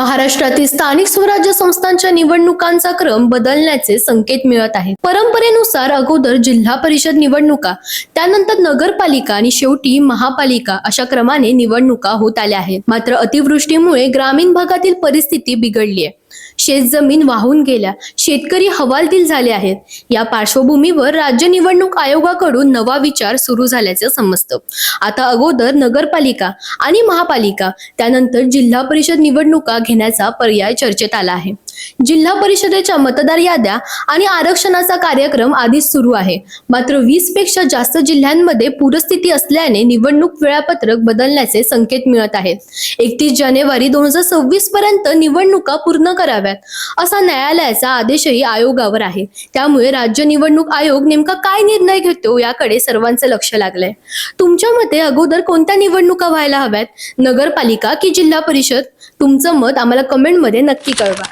महाराष्ट्रातील स्थानिक स्वराज्य संस्थांच्या निवडणुकांचा क्रम बदलण्याचे संकेत मिळत आहेत. परंपरेनुसार अगोदर जिल्हा परिषद निवडणुका त्यानंतर नगरपालिका आणि शेवटी महापालिका अशा क्रमाने निवडणुका होत आल्या आहेत. मात्र अतिवृष्टीमुळे ग्रामीण भागातील परिस्थिती बिघडली आहे. शेतजमीन वाहून गेल्या. शेतकरी हवालदिल झाले आहेत. या पार्श्वभूमीवर राज्य निवडणूक आयोगाकडून नवा विचार सुरू झाल्याचं समजतं. आता अगोदर नगरपालिका आणि महापालिका त्यानंतर जिल्हा परिषद निवडणुका घेण्याचा पर्याय चर्चेत आला आहे. जिल्हा परिषदेच्या मतदार याद्या आणि आरक्षणाचा कार्यक्रम आधीच सुरू आहे. मात्र वीसपेक्षा जास्त जिल्ह्यांमध्ये पूरस्थिती असल्याने निवडणूक वेळापत्रक बदलण्याचे संकेत मिळत आहेत एकतीस जानेवारी दोन हजार सव्वीस पर्यंत निवडणुका पूर्ण कराव्यात असा न्यायालयाचा आदेशही आयोगावर आहे. त्यामुळे राज्य निवडणूक आयोग नेमका काय निर्णय घेतो याकडे सर्वांचं लक्ष लागलंय. तुमच्या मते अगोदर कोणत्या निवडणुका व्हायला हव्यात? नगरपालिका की जिल्हा परिषद? तुमचं मत आम्हाला कमेंटमध्ये नक्की कळवा.